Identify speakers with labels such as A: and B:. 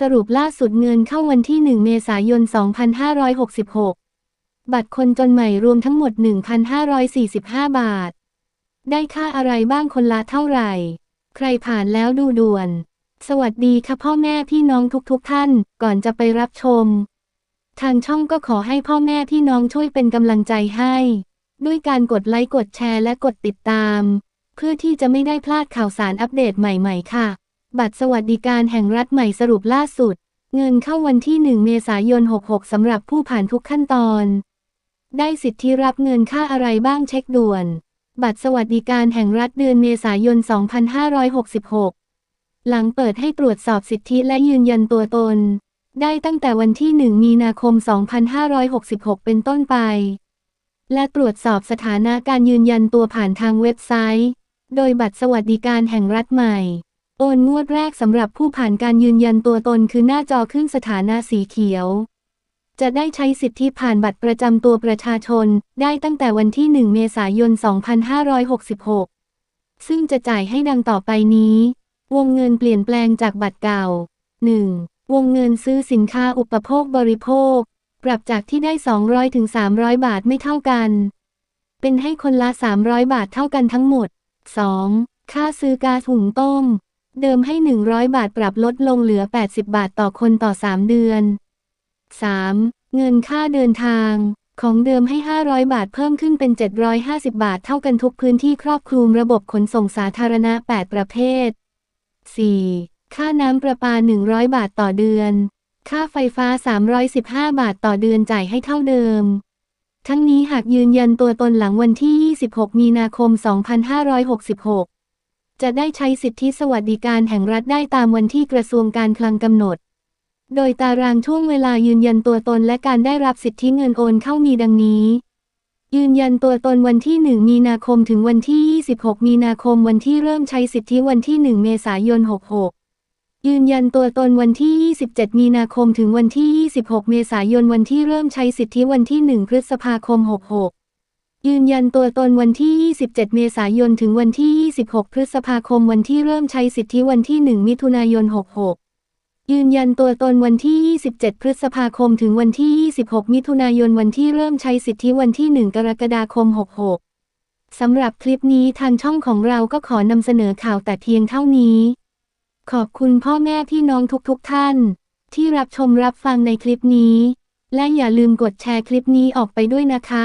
A: สรุปล่าสุดเงินเข้าวันที่ 1 เมษายน 2566 บัตรคนจนใหม่รวมทั้งหมด 1,545 บาท ได้ค่าอะไรบ้างคนละเท่าไหร่ ใครผ่านแล้วดูด่วน สวัสดีค่ะพ่อแม่พี่น้องทุกๆทท่าน ก่อนจะไปรับชม ทางช่องก็ขอให้พ่อแม่พี่น้องช่วยเป็นกำลังใจให้ ด้วยการกดไลค์กดแชร์และกดติดตาม เพื่อที่จะไม่ได้พลาดข่าวสารอัปเดตใหม่ ๆ ค่ะ บัตรสวัสดิการแห่งรัฐใหม่สรุปล่าสุด เงินเข้าวันที่ 1 เมษายน 66 สำหรับผู้ผ่านทุกขั้นตอน ได้สิทธิรับเงินค่าอะไรบ้างเช็คด่วน บัตรสวัสดิการแห่งรัฐเดือนเมษายน 2566 หลังเปิดให้ตรวจสอบสิทธิและยืนยันตัวตน ได้ตั้งแต่วันที่ 1 มีนาคม 2566 เป็นต้นไป และตรวจสอบสถานะการยืนยันตัวผ่านทางเว็บไซต์ โดยบัตรสวัสดิการแห่งรัฐใหม่ โอนงวดแรกสำหรับผู้ผ่านการยืนยันตัวตนคือหน้าจอขึ้นสถานะสีเขียว จะได้ใช้สิทธิผ่านบัตรประจำตัวประชาชน ได้ตั้งแต่วันที่ 1 เมษายน 2566 ซึ่งจะจ่ายให้ดังต่อไปนี้ วงเงินเปลี่ยนแปลงจากบัตรเก่า 1. วงเงินซื้อสินค้าอุปโภคบริโภค ปรับจากที่ได้ 200ถึง300 บาทไม่เท่ากัน เป็นให้คนละ 300 บาทเท่ากันทั้งหมด 2. ค่าซื้อกาถุงต้ม เดิมให้ 100 บาทปรับลดลงเหลือ 80 บาทต่อคนต่อ 3 เดือน 3. เงินค่าเดินทาง ของเดิมให้ 500 บาทเพิ่มขึ้นเป็น 750 บาทเท่ากันทุกพื้นที่ครอบคลุมระบบขนส่งสาธารณะ 8 ประเภท 4. ค่าน้ำประปา 100 บาทต่อเดือน ค่าไฟฟ้า 315 บาทต่อเดือนจ่ายให้เท่าเดิมทั้งนี้หากยืนยันตัวตนหลังวันที่ 26 มีนาคม 2566 จะได้ใช้สิทธิสวัสดิการแห่งรัฐได้ตามวันที่กระทรวงการคลังกำหนด โดยตารางช่วงเวลายืนยันตัวตนและการได้รับสิทธิเงินโอนเข้ามีดังนี้ ยืนยันตัวตนวันที่ 1 มีนาคมถึงวันที่ 26 มีนาคมวันที่เริ่มใช้สิทธิวันที่ 1 เมษายน 66 ยืนยันตัวตนวันที่ 27 มีนาคมถึงวันที่ 26 เมษายนวันที่เริ่มใช้สิทธิวันที่ 1 พฤษภาคม 66 ยืนยันตัวตนวันที่ 27 เมษายน ถึงวันที่ 26 พฤษภาคม วันที่เริ่มใช้สิทธิวันที่ 1 มิถุนายน 66 ยืนยันตัวตนวันที่ 27 พฤษภาคม ถึงวันที่ 26 มิถุนายน วันที่เริ่มใช้สิทธิวันที่ 1 กรกฎาคม 66 สำหรับคลิปนี้ทางช่องของเราก็ขอนำเสนอข่าวแต่เพียงเท่านี้ ขอบคุณพ่อแม่พี่น้องทุกๆทท่าน ที่รับชมรับฟังในคลิปนี้ และอย่าลืมกดแชร์คลิปนี้ออกไปด้วยนะคะ